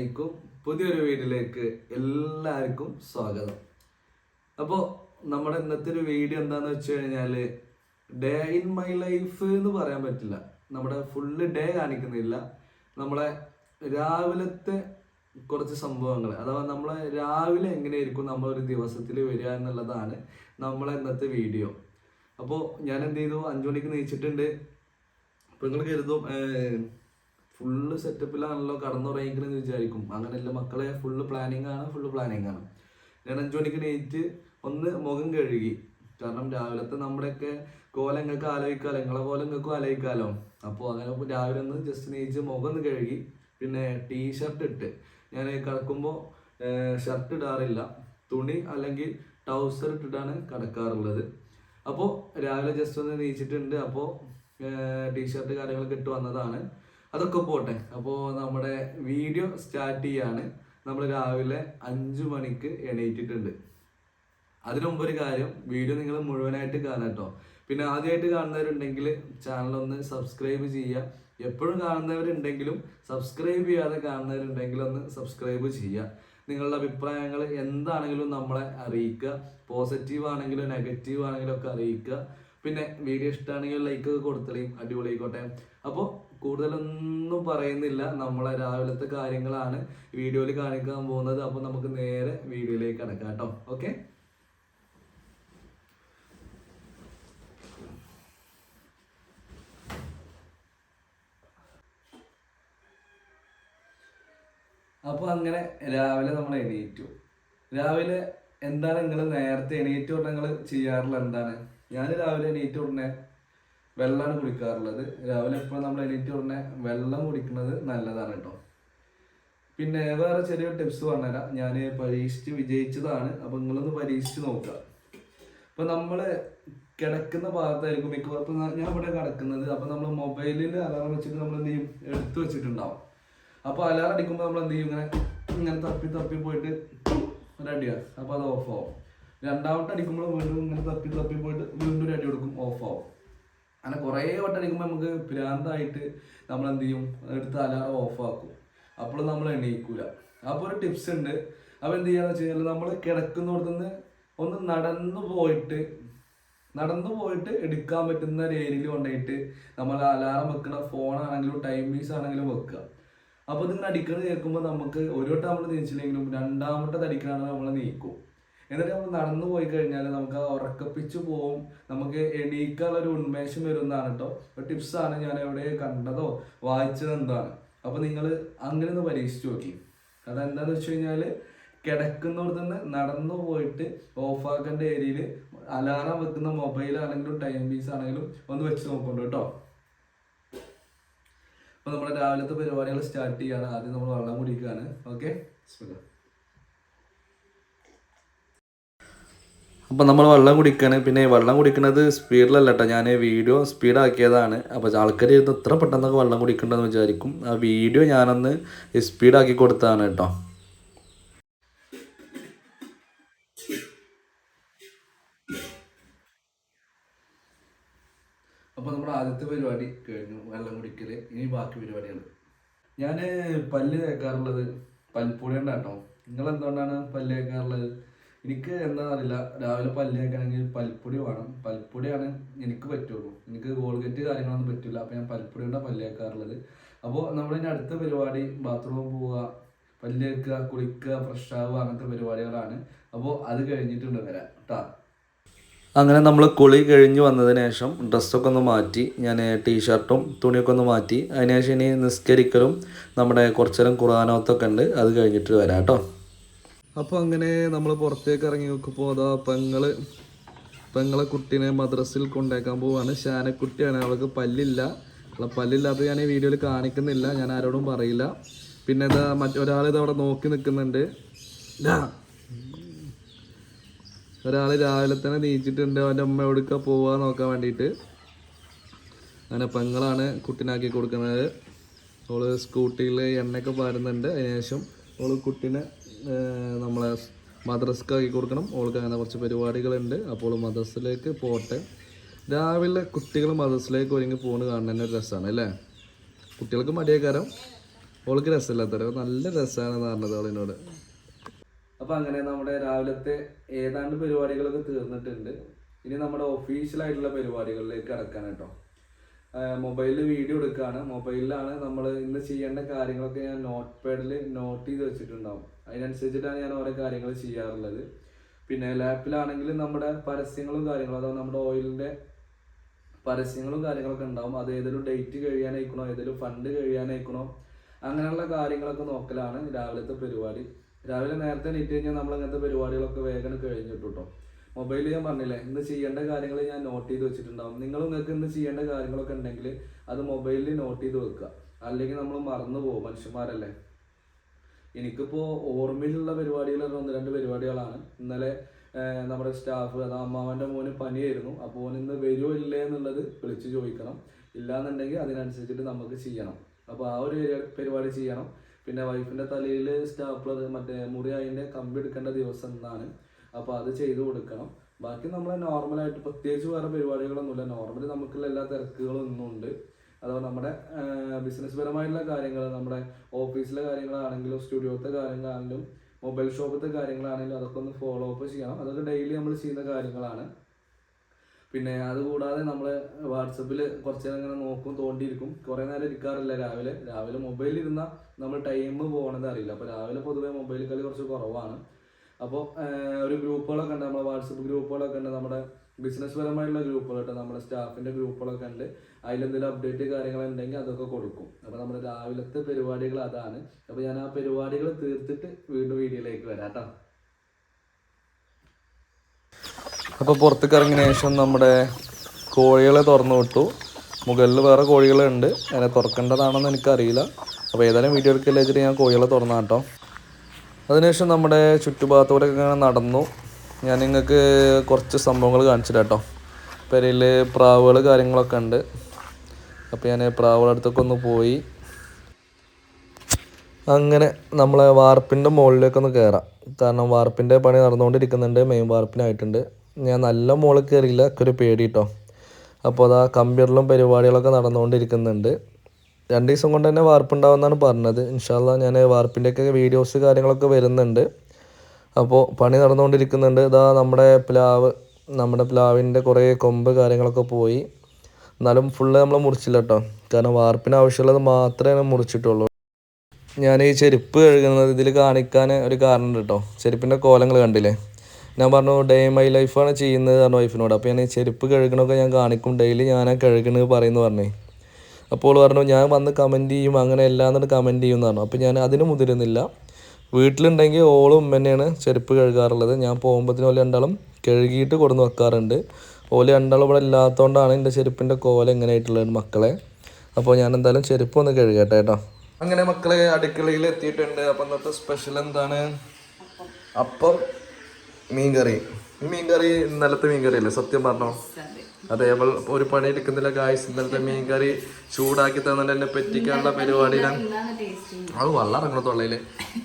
അസ്സലാമലൈക്കും പുതിയൊരു വീഡിയോയിലേക്ക് എല്ലാവർക്കും സ്വാഗതം. അപ്പോൾ നമ്മുടെ ഇന്നത്തെ ഒരു വീഡിയോ എന്താണെന്ന് വെച്ച് കഴിഞ്ഞാൽ ഡേ ഇൻ മൈ ലൈഫ് എന്ന് പറയാൻ പറ്റില്ല. നമ്മുടെ ഫുള്ള് ഡേ കാണിക്കുന്നില്ല. നമ്മളെ രാവിലത്തെ കുറച്ച് സംഭവങ്ങൾ അഥവാ നമ്മളെ രാവിലെ എങ്ങനെയായിരിക്കും നമ്മളൊരു ദിവസത്തിൽ വരിക എന്നുള്ളതാണ് നമ്മളെ ഇന്നത്തെ വീഡിയോ. അപ്പോൾ ഞാൻ എന്ത് ചെയ്തു അഞ്ചു മണിക്ക് നീച്ചിട്ടുണ്ട്. അപ്പോൾ നിങ്ങൾ കരുതും ഫുള്ള് സെറ്റപ്പിലാണല്ലോ കടന്നുറങ്ങിക്കണെന്ന് വിചാരിക്കും. അങ്ങനെയല്ല മക്കളെ ഫുള്ള് പ്ലാനിങ് ആണ് ഫുള്ള് പ്ലാനിങ് ആണ്. ഞാൻ അഞ്ചു മണിക്ക് നീറ്റ് ഒന്ന് മുഖം കഴുകി. കാരണം രാവിലത്തെ നമ്മുടെയൊക്കെ കോല നിങ്ങൾക്ക് ആലോചിക്കാലോ നിങ്ങളെ പോലെ നിങ്ങൾക്കും ആലോചിക്കാലോ. അപ്പോൾ അങ്ങനെ രാവിലെ ഒന്ന് ജസ്റ്റ് നെയ്ച്ച് മുഖം ഒന്ന് കഴുകി പിന്നെ ടീഷർട്ട് ഇട്ട്. ഞാൻ കിടക്കുമ്പോൾ ഷർട്ട് ഇടാറില്ല. തുണി അല്ലെങ്കിൽ ട്രൗസർ ഇട്ടിട്ടാണ് കിടക്കാറുള്ളത്. അപ്പോൾ രാവിലെ ജസ്റ്റ് ഒന്ന് നീച്ചിട്ടുണ്ട് അപ്പോൾ ടീഷർട്ട് കാര്യങ്ങളൊക്കെ ഇട്ട് വന്നതാണ്. അതൊക്കെ പോട്ടെ. അപ്പോൾ നമ്മുടെ വീഡിയോ സ്റ്റാർട്ട് ചെയ്യാണ്. നമ്മൾ രാവിലെ അഞ്ചു മണിക്ക് എണീറ്റിട്ടുണ്ട്. അതിനുമുമ്പ് ഒരു കാര്യം വീഡിയോ നിങ്ങൾ മുഴുവനായിട്ട് കാണാം കേട്ടോ. പിന്നെ ആദ്യമായിട്ട് കാണുന്നവരുണ്ടെങ്കിൽ ചാനൽ ഒന്ന് സബ്സ്ക്രൈബ് ചെയ്യുക. എപ്പോഴും കാണുന്നവരുണ്ടെങ്കിലും സബ്സ്ക്രൈബ് ചെയ്യാതെ കാണുന്നവരുണ്ടെങ്കിൽ ഒന്ന് സബ്സ്ക്രൈബ് ചെയ്യുക. നിങ്ങളുടെ അഭിപ്രായങ്ങൾ എന്താണെങ്കിലും നമ്മളെ അറിയിക്കുക. പോസിറ്റീവ് ആണെങ്കിലും നെഗറ്റീവ് ആണെങ്കിലും ഒക്കെ അറിയിക്കുക. പിന്നെ വീഡിയോ ഇഷ്ടമാണെങ്കിൽ ലൈക്ക് ഒക്കെ അടിപൊളി അടിപൊളിയായിക്കോട്ടെ. അപ്പോൾ കൂടുതലൊന്നും പറയുന്നില്ല. നമ്മളെ രാവിലത്തെ കാര്യങ്ങളാണ് വീഡിയോയിൽ കാണിക്കാൻ പോകുന്നത്. അപ്പോൾ നമുക്ക് നേരെ വീഡിയോയിലേക്ക് കിടക്കാം കേട്ടോ. ഓക്കെ? അപ്പോൾ അങ്ങനെ രാവിലെ നമ്മൾ എണീറ്റു. രാവിലെ എന്താണ് നിങ്ങൾ നേരത്തെ എണീറ്റ് ഉടനെ നിങ്ങൾ ചെയ്യാറുള്ള എന്താണ്? ഞാൻ രാവിലെ എണീറ്റ് ഉടനെ വെള്ളമാണ് കുടിക്കാറുള്ളത്. രാവിലെ എപ്പോഴും നമ്മൾ എണീറ്റ് ഉടനെ വെള്ളം കുടിക്കുന്നത് നല്ലതാണ് കേട്ടോ പിന്നെ വേറെ ചെറിയ ടിപ്സ് പറഞ്ഞുതരാം. ഞാൻ പരീക്ഷിച്ച് വിജയിച്ചതാണ്. അപ്പോൾ നിങ്ങളൊന്ന് പരീക്ഷിച്ച് നോക്കുക. അപ്പോൾ നമ്മൾ കിടക്കുന്ന ഭാഗത്തായിരിക്കും മിക്കവാറും ഞാൻ ഇവിടെ കിടക്കുന്നത്. അപ്പോൾ നമ്മൾ മൊബൈലിൽ അലാറം വെച്ചിട്ട് നമ്മൾ എന്ത് ചെയ്യും? എടുത്തു വെച്ചിട്ടുണ്ടാവും. അപ്പോൾ അലാറം അടിക്കുമ്പോൾ നമ്മൾ എന്ത് ചെയ്യും? ഇങ്ങനെ ഇങ്ങനെ തപ്പി തപ്പി പോയിട്ട് റെഡിയാണ് അപ്പോൾ അത് ഓഫ് ആവും. രണ്ടാമത്തെ അടിക്കുമ്പോൾ വീണ്ടും ഇങ്ങനെ തപ്പി തപ്പി പോയിട്ട് വീണ്ടും ഒരു അടി കൊടുക്കും. ഓഫ് ആവും. അങ്ങനെ കുറേ വട്ടം അടിക്കുമ്പോൾ നമുക്ക് ഭ്രാന്തായിട്ട് നമ്മൾ എന്ത് ചെയ്യും എടുത്ത് അലാറം ഓഫ് ആക്കും. അപ്പോൾ നമ്മൾ എണീക്കൂല. അപ്പോൾ ഒരു ടിപ്സ് ഉണ്ട്. അപ്പോൾ എന്ത് ചെയ്യാന്ന് വെച്ച് കഴിഞ്ഞാൽ നമ്മൾ കിടക്കുന്നിടത്തുനിന്ന് ഒന്ന് നടന്നു പോയിട്ട് നടന്നു പോയിട്ട് എടുക്കാൻ പറ്റുന്ന ഒരു ഏരിയയിൽ കൊണ്ടുപോയിട്ട് നമ്മൾ അലാറം വെക്കുന്ന ഫോണാണെങ്കിലും ടൈം പീസ് ആണെങ്കിലും വെക്കുക അപ്പോൾ ഇതിങ്ങനെ അടിക്കണത് കേൾക്കുമ്പോൾ നമുക്ക് ഒരു വട്ടം നമ്മൾ നീച്ചില്ലെങ്കിലും രണ്ടാമത്തെ അടിക്കണമെന്ന് നമ്മൾ നീക്കും. എന്നിട്ട് നമ്മൾ നടന്നു പോയി കഴിഞ്ഞാൽ നമുക്ക് ഉറക്കപ്പിച്ച് പോവും. നമുക്ക് എണീക്കാനുള്ള ഒരു ഉന്മേഷം വരുന്നതാണ് കേട്ടോ ഒരു ടിപ്സാണ് ഞാൻ എവിടെ കണ്ടതോ? വായിച്ചത് എന്താണ്? അപ്പോൾ നിങ്ങൾ അങ്ങനെ ഒന്ന് പരീക്ഷിച്ച് നോക്കി. അതെന്താണെന്ന് വെച്ച് കഴിഞ്ഞാൽ കിടക്കുന്നിടത്ത് നിന്ന് നടന്നു പോയിട്ട് ഓഫാക്കേണ്ട ഏരിയയിൽ അലാറം വെക്കുന്ന മൊബൈലാണെങ്കിലും ടൈം പീസ് ആണെങ്കിലും ഒന്ന് വെച്ച് നോക്കുന്നുണ്ട് കേട്ടോ അപ്പോൾ നമ്മുടെ രാവിലത്തെ പരിപാടികൾ സ്റ്റാർട്ട് ചെയ്യാണ്. ആദ്യം നമ്മൾ വെള്ളം കുടിക്കുകയാണ് ഓക്കെ അപ്പോൾ നമ്മൾ വെള്ളം കുടിക്കുകയാണ് പിന്നെ വെള്ളം കുടിക്കുന്നത് സ്പീഡിലല്ല കേട്ടോ ഞാൻ വീഡിയോ സ്പീഡാക്കിയതാണ് അപ്പോൾ ആൾക്കാർ ഇരുന്ന് ഇത്ര പെട്ടെന്നൊക്കെ വെള്ളം കുടിക്കേണ്ടതെന്ന് വിചാരിക്കും. ആ വീഡിയോ ഞാനൊന്ന് സ്പീഡാക്കി കൊടുത്തതാണ് കേട്ടോ. അപ്പോൾ നമ്മുടെ ആദ്യത്തെ പരിപാടി കഴിഞ്ഞു. വെള്ളം കുടിക്കൽ ഇനി ബാക്കി പരിപാടികൾ ഞാൻ പല്ല് തേക്കാറുള്ളത് പൽപ്പൊടി നിങ്ങൾ എന്തുകൊണ്ടാണ് പല്ല് തേക്കാറുള്ളത്? എനിക്ക് എന്താ അറിയില്ല രാവിലെ പല്ല് തേക്കണമെങ്കിൽ പൽപ്പൊടി വേണം. പൽപ്പൊടിയാണ് എനിക്ക് പറ്റുള്ളൂ. എനിക്ക് കോൾഗേറ്റ് കാര്യങ്ങളൊന്നും പറ്റില്ല അപ്പോൾ ഞാൻ പൽപ്പൊടി കൊണ്ടാണ് പല്ല് തേക്കാറുള്ളത്. അപ്പോൾ നമ്മളിനി അടുത്ത പരിപാടി ബാത്റൂമിൽ പോവുക പല്ല് തേക്കുക കുളിക്കുക ഫ്രഷ് ആവുക അങ്ങനത്തെ പരിപാടികളാണ്. അപ്പോൾ അത് കഴിഞ്ഞിട്ടുണ്ട് വരാം കേട്ടോ അങ്ങനെ നമ്മൾ കുളി കഴിഞ്ഞ് വന്നതിന് ശേഷം ഡ്രസ്സൊക്കെ ഒന്ന് മാറ്റി ഞാൻ ടീഷർട്ടും തുണിയൊക്കെ ഒന്ന് മാറ്റി. അതിനുശേഷം ഇനി നിസ്കരിക്കലും നമ്മുടെ കുറച്ചേരം ഖുറാനോത്തൊക്കെ ഉണ്ട്. അത് കഴിഞ്ഞിട്ട് വരാം കേട്ടോ. അപ്പോൾ അങ്ങനെ നമ്മൾ പുറത്തേക്ക് ഇറങ്ങി നോക്കുമ്പോൾ അതാ പെങ്ങൾ പെങ്ങളെ കുട്ടീനെ മദ്രസിൽ കൊണ്ടേക്കാൻ പോവാണ്. ശാനക്കുട്ടിയാണ് അവൾക്ക് പല്ലില്ല. പല്ലില്ലാത്ത ഞാൻ ഈ വീഡിയോയിൽ കാണിക്കുന്നില്ല. ഞാൻ ആരോടും പറയില്ല. പിന്നെ ഇതാ മറ്റൊരാൾ ഇത് അവിടെ നോക്കി നിൽക്കുന്നുണ്ട്. ഒരാൾ രാവിലെ തന്നെ നീച്ചിട്ടുണ്ട്. അവന്റെ അമ്മ എവിടെക്ക പോവാ നോക്കാൻ വേണ്ടിയിട്ട്. അങ്ങനെ പെങ്ങളാണ് കുട്ടീനാക്കി കൊടുക്കുന്നത്. അവൾ സ്കൂട്ടിയിൽ എണ്ണയൊക്കെ പാരുന്നുണ്ട്. അതിനുശേഷം അവൾ കുട്ടീനെ ഏർ, മദ്രസ്ക്ക് മദ്രസ്ക്കാക്കി കൊടുക്കണം. ഓൾക്ക് അങ്ങനെ കുറച്ച് പരിപാടികളുണ്ട്. അപ്പോൾ മദ്രസിലേക്ക് പോട്ടെ. രാവിലെ കുട്ടികൾ മദ്രസിലേക്ക് ഒരുങ്ങി പോകുന്നത് കാണുന്ന തന്നെ ഒരു രസമാണ് അല്ലേ? കുട്ടികൾക്ക് മടിയേക്കാരം. ഓൾക്ക് രസമില്ലാത്തവരെ നല്ല രസമാണെന്ന് പറഞ്ഞത് അവളിനോട് അപ്പോൾ അങ്ങനെ നമ്മുടെ രാവിലത്തെ ഏതാണ്ട് പരിപാടികളൊക്കെ തീർന്നിട്ടുണ്ട്. ഇനി നമ്മുടെ ഒഫീഷ്യൽ ആയിട്ടുള്ള പരിപാടികളിലേക്ക് കടക്കാൻ കേട്ടോ. മൊബൈലിൽ വീഡിയോ എടുക്കുകയാണ് മൊബൈലിലാണ് നമ്മൾ ഇന്ന് ചെയ്യേണ്ട കാര്യങ്ങളൊക്കെ ഞാൻ നോട്ട് പാഡിൽ നോട്ട് ചെയ്ത് വെച്ചിട്ടുണ്ടാവും. അതിനനുസരിച്ചിട്ടാണ് ഞാൻ ഓരോ കാര്യങ്ങൾ ചെയ്യാറുള്ളത്. പിന്നെ ലാപ്പിലാണെങ്കിൽ നമ്മുടെ പരസ്യങ്ങളും കാര്യങ്ങളും അഥവാ നമ്മുടെ ഓയിലിന്റെ പരസ്യങ്ങളും കാര്യങ്ങളൊക്കെ ഉണ്ടാവും. അത് ഏതെങ്കിലും ഡേറ്റ് കഴിയാനായിക്കണോ ഏതെങ്കിലും ഫണ്ട് കഴിയാനായിക്കണോ അങ്ങനെയുള്ള കാര്യങ്ങളൊക്കെ നോക്കലാണ് രാവിലത്തെ പരിപാടി. രാവിലെ നേരത്തെ എണീറ്റ് കഴിഞ്ഞാൽ നമ്മൾ അങ്ങനത്തെ പരിപാടികളൊക്കെ വേഗം കഴിഞ്ഞിട്ടു കേട്ടോ മൊബൈലിൽ ഞാൻ പറഞ്ഞില്ലേ ഇന്ന് ചെയ്യേണ്ട കാര്യങ്ങൾ ഞാൻ നോട്ട് ചെയ്ത് വെച്ചിട്ടുണ്ടാവും. നിങ്ങൾ നിങ്ങൾക്ക് ഇന്ന് ചെയ്യേണ്ട കാര്യങ്ങളൊക്കെ ഉണ്ടെങ്കിൽ അത് മൊബൈലിൽ നോട്ട് ചെയ്ത് വെക്കുക. അല്ലെങ്കിൽ നമ്മൾ മറന്നു പോകും മനുഷ്യന്മാരല്ലേ. എനിക്കിപ്പോ ഓർമ്മയിലുള്ള പരിപാടികൾ ഒന്ന് രണ്ട് പരിപാടികളാണ്. ഇന്നലെ നമ്മുടെ സ്റ്റാഫ് അത് അമ്മാവന്റെ മോന് പനിയായിരുന്നു. അപ്പോൾ ഓൻ ഇന്ന് വരുമോ ഇല്ലേ എന്നുള്ളത് വിളിച്ച് ചോദിക്കണം. ഇല്ലാന്നുണ്ടെങ്കിൽ അതിനനുസരിച്ചിട്ട് നമുക്ക് ചെയ്യണം. അപ്പോൾ ആ ഒരു പരിപാടി ചെയ്യണം. പിന്നെ വൈഫിന്റെ തലയിൽ സ്റ്റാപ്ലർ മറ്റേ മുറി അതിന്റെ കമ്പി എടുക്കേണ്ട ദിവസം എന്നാണ്. അപ്പോൾ അത് ചെയ്തു കൊടുക്കണം. ബാക്കി നമ്മൾ നോർമലായിട്ട് പ്രത്യേകിച്ച് വേറെ പരിപാടികളൊന്നുമില്ല. നോർമലി നമുക്കുള്ള എല്ലാ തിരക്കുകളും ഇന്നും ഉണ്ട് അഥവാ നമ്മുടെ ബിസിനസ് പരമായിട്ടുള്ള കാര്യങ്ങൾ നമ്മുടെ ഓഫീസിലെ കാര്യങ്ങളാണെങ്കിലും സ്റ്റുഡിയോത്തെ കാര്യങ്ങളാണെങ്കിലും മൊബൈൽ ഷോപ്പത്തെ കാര്യങ്ങളാണെങ്കിലും അതൊക്കെ ഒന്ന് ഫോളോ അപ്പ് ചെയ്യണം. അതൊക്കെ ഡെയിലി നമ്മൾ ചെയ്യുന്ന കാര്യങ്ങളാണ്. പിന്നെ അതുകൂടാതെ നമ്മൾ വാട്സപ്പിൽ കുറച്ച് നേരം ഇങ്ങനെ നോക്കും തോണ്ടിയിരിക്കും. കുറേ നേരം ഇരിക്കാറില്ല രാവിലെ. രാവിലെ മൊബൈലിൽ ഇരുന്നാൽ നമ്മൾ ടൈം പോകണത് അറിയില്ല. അപ്പോൾ രാവിലെ പൊതുവേ മൊബൈൽ കളി കുറച്ച് കുറവാണ്. അപ്പോൾ ഒരു ഗ്രൂപ്പുകളൊക്കെ ഉണ്ട്. നമ്മുടെ വാട്സപ്പ് ഗ്രൂപ്പുകളൊക്കെ ഉണ്ട്. നമ്മുടെ ബിസിനസ് പരമായിട്ടുള്ള ഗ്രൂപ്പുകൾ കേട്ടോ നമ്മുടെ സ്റ്റാഫിന്റെ ഗ്രൂപ്പുകളൊക്കെ ഉണ്ട്. അതിലെന്തെങ്കിലും അപ്ഡേറ്റ് കാര്യങ്ങൾ ഉണ്ടെങ്കിൽ അതൊക്കെ കൊടുക്കും. അപ്പോൾ നമ്മുടെ രാവിലത്തെ പരിപാടികൾ അതാണ്. അപ്പോൾ ഞാൻ ആ പരിപാടികൾ തീർത്തിട്ട് വീണ്ടും വീഡിയോയിലേക്ക് വരാം കേട്ടോ അപ്പോൾ പുറത്തേക്ക് ഇറങ്ങിയ ശേഷം നമ്മുടെ കോഴികളെ തുറന്നു വിട്ടു. മുകളിൽ വേറെ കോഴികളുണ്ട്. അതിനെ തുറക്കേണ്ടതാണെന്ന് എനിക്കറിയില്ല. അപ്പോൾ ഏതായാലും വീഡിയോ എടുക്കില്ല വെച്ചിട്ട് ഞാൻ കോഴികളെ തുറന്നാട്ടോ. അതിനുശേഷം നമ്മുടെ ചുറ്റുഭാഗത്തൂടെ ഇങ്ങനെ നടന്നു. ഞാൻ നിങ്ങൾക്ക് കുറച്ച് സംഭവങ്ങൾ കാണിച്ചു കേട്ടോ പെരയിൽ പ്രാവുകൾ കാര്യങ്ങളൊക്കെ ഉണ്ട്. അപ്പോൾ ഞാൻ പ്രാവുകളുടെ അടുത്തൊക്കെ ഒന്ന് പോയി. അങ്ങനെ നമ്മളെ വാർപ്പിന്റെ മുകളിലേക്കൊന്ന് കയറാം കാരണം വാർപ്പിന്റെ പണി നടന്നുകൊണ്ടിരിക്കുന്നുണ്ട്. മെയിൻ വാർപ്പിനായിട്ടുണ്ട്. ഞാൻ നല്ല മുകളിൽ കയറിയില്ല ഒരു പേടി കേട്ടോ അപ്പോൾ അതാ കമ്പ്യൂട്ടറിലും പരിപാടികളൊക്കെ നടന്നുകൊണ്ടിരിക്കുന്നുണ്ട്. രണ്ട് ദിവസം കൊണ്ട് തന്നെ വാർപ്പുണ്ടാവുമെന്നാണ് പറഞ്ഞത്. ഇൻഷാല്ല ഞാൻ വാർപ്പിന്റെയൊക്കെ വീഡിയോസ് കാര്യങ്ങളൊക്കെ വരുന്നുണ്ട്. അപ്പോൾ പണി നടന്നുകൊണ്ടിരിക്കുന്നുണ്ട്. ഇതാ നമ്മുടെ പ്ലാവ് നമ്മുടെ പ്ലാവിന്റെ കുറേ കൊമ്പ് കാര്യങ്ങളൊക്കെ പോയി. എന്നാലും ഫുള്ള് നമ്മൾ മുറിച്ചില്ല കേട്ടോ കാരണം വാർപ്പിന് ആവശ്യമുള്ളത് മാത്രമേ മുറിച്ചിട്ടുള്ളൂ. ഞാൻ ഈ ചെരുപ്പ് കഴുകുന്നത് ഇതിൽ കാണിക്കാൻ ഒരു കാരണം കേട്ടോ ചെരുപ്പിന്റെ കോലങ്ങൾ കണ്ടില്ലേ? ഞാൻ പറഞ്ഞു ഡേ മൈ ലൈഫാണ് ചെയ്യുന്നത് പറഞ്ഞു വൈഫിനോട്. അപ്പോൾ ഞാൻ ഈ ചെരുപ്പ് കഴുകണമൊക്കെ ഞാൻ കാണിക്കും. ഡെയിലി ഞാനാ കഴുകണത് പറയുന്നു പറഞ്ഞേ. അപ്പോൾ പറഞ്ഞു ഞാൻ വന്ന് കമന്റ് ചെയ്യും അങ്ങനെ എല്ലാം എന്നിട്ട് കമന്റ് ചെയ്യും എന്ന് പറഞ്ഞു. അപ്പോൾ ഞാൻ അതിന് മുതിരുന്നില്ല. വീട്ടിലുണ്ടെങ്കിൽ ഓളും ഉമ്മ തന്നെയാണ് ചെരുപ്പ് കഴുകാറുള്ളത്. ഞാൻ പോകുമ്പോഴത്തേനും ഓല രണ്ടാളും കഴുകിയിട്ട് കൊടുന്ന് വെക്കാറുണ്ട്. ഓൽ രണ്ടാളും ഇവിടെ ഇല്ലാത്തതുകൊണ്ടാണ് എന്റെ ചെരുപ്പിന്റെ കോല എങ്ങനെ ആയിട്ടുള്ളത് മക്കളെ. അപ്പോൾ ഞാൻ എന്തായാലും ചെരുപ്പ് ഒന്ന് കഴുകട്ടെ കേട്ടോ. അങ്ങനെ മക്കളെ അടുക്കളയിൽ എത്തിയിട്ടുണ്ട്. അപ്പം ഇന്നത്തെ സ്പെഷ്യൽ എന്താണ്? അപ്പം മീൻകറി. മീൻകറി ഇന്നലത്തെ മീൻകറി അല്ലേ സത്യം പറഞ്ഞോ? അതെ അവൾ ഒരു പണി എടുക്കുന്നില്ല ഗായ്സ് ഇന്നലത്തെ മീൻകറി ചൂടാക്കി തന്നെ എന്നെ പറ്റിക്കാനുള്ള പരിപാടിയിലാണ്. അത് വെള്ളം ഇറങ്ങണ തൊള്ളയിൽ.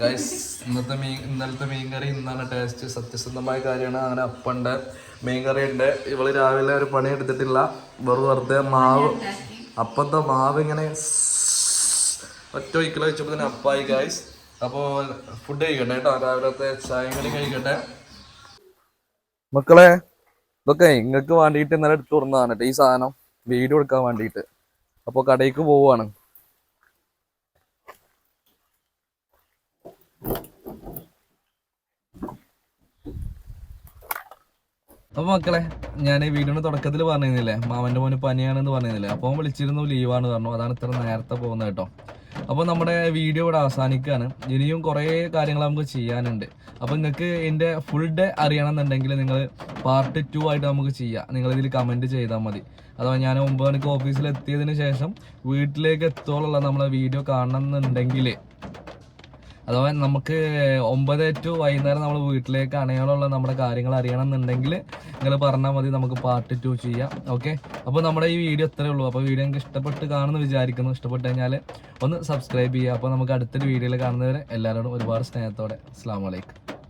ഗായ്സ് ഇന്നത്തെ മീൻ ഇന്നലത്തെ മീൻകറി ഇന്നാണ് ടേസ്റ്റ് സത്യസന്ധമായ കാര്യമാണ്. അങ്ങനെ അപ്പണ്ട് മീൻകറി ഉണ്ട് ഇവൾ രാവിലെ ഒരു പണി എടുത്തിട്ടില്ല വെറും വെറുതെ മാവ് അപ്പത്തെ മാവ് ഇങ്ങനെ ഒറ്റ ഒരിക്കലും വെച്ചപ്പോൾ തന്നെ അപ്പായി ഗായ്സ് അപ്പോൾ ഫുഡ് കഴിക്കട്ടെ കേട്ടോ. രാവിലത്തെ ചായയും കഴിക്കട്ടെ. മക്കളെ ഇതൊക്കെ നിങ്ങൾക്ക് വേണ്ടിയിട്ട് ഇന്നലെ എടുത്തു കേട്ടോ ഈ സാധനം. വീഡിയോ എടുക്കാൻ വേണ്ടിയിട്ട് അപ്പോൾ കടയിലേക്ക് പോവുകയാണ് അപ്പൊ മക്കളെ ഞാൻ ഈ വീടിന്റെ തുടക്കത്തിൽ പറഞ്ഞിരുന്നില്ലേ? മാമന്റെ മോന് പനിയാണെന്ന് പറഞ്ഞിരുന്നില്ലേ? അപ്പോൾ വിളിച്ചിരുന്നു ലീവാണ് പറഞ്ഞു. അതാണ് ഇത്ര നേരത്തെ പോകുന്നത് കേട്ടോ. അപ്പോൾ നമ്മുടെ വീഡിയോ ഇവിടെ അവസാനിക്കുകയാണ്. ഇനിയും കുറേ കാര്യങ്ങൾ നമുക്ക് ചെയ്യാനുണ്ട്. അപ്പോൾ നിങ്ങൾക്ക് എന്റെ ഫുൾ ഡേ അറിയണമെന്നുണ്ടെങ്കിൽ നിങ്ങൾ പാർട്ട് ടു ആയിട്ട് നമുക്ക് ചെയ്യാം. നിങ്ങൾ ഇതിൽ കമന്റ് ചെയ്താൽ മതി. അഥവാ ഞാൻ ഒമ്പത് മണിക്ക് ഓഫീസിൽ എത്തിയതിന് ശേഷം വീട്ടിലേക്ക് എത്തോളുള്ള നമ്മളെ വീഡിയോ കാണണമെന്നുണ്ടെങ്കിൽ അഥവാ നമുക്ക് ഒമ്പത് ടു വൈകുന്നേരം നമ്മൾ വീട്ടിലേക്ക് അണയാനുള്ള നമ്മുടെ കാര്യങ്ങൾ അറിയണം എന്നുണ്ടെങ്കിൽ നിങ്ങൾ പറഞ്ഞാൽ മതി നമുക്ക് പാർട്ട് ടു ചെയ്യാം. ഓക്കെ അപ്പോൾ നമ്മുടെ ഈ വീഡിയോ ഇത്രയേ ഉള്ളൂ. അപ്പോൾ വീഡിയോ നിങ്ങൾക്ക് ഇഷ്ടപ്പെട്ട് കാണുമെന്ന് വിചാരിക്കുന്നു. ഇഷ്ടപ്പെട്ട് കഴിഞ്ഞാൽ ഒന്ന് സബ്സ്ക്രൈബ് ചെയ്യുക. അപ്പോൾ നമുക്ക് അടുത്തൊരു വീഡിയോയിൽ കാണുന്നവരെ എല്ലാവരോടും ഒരുപാട് സ്നേഹത്തോടെ. അസ്സാം വലൈക്കും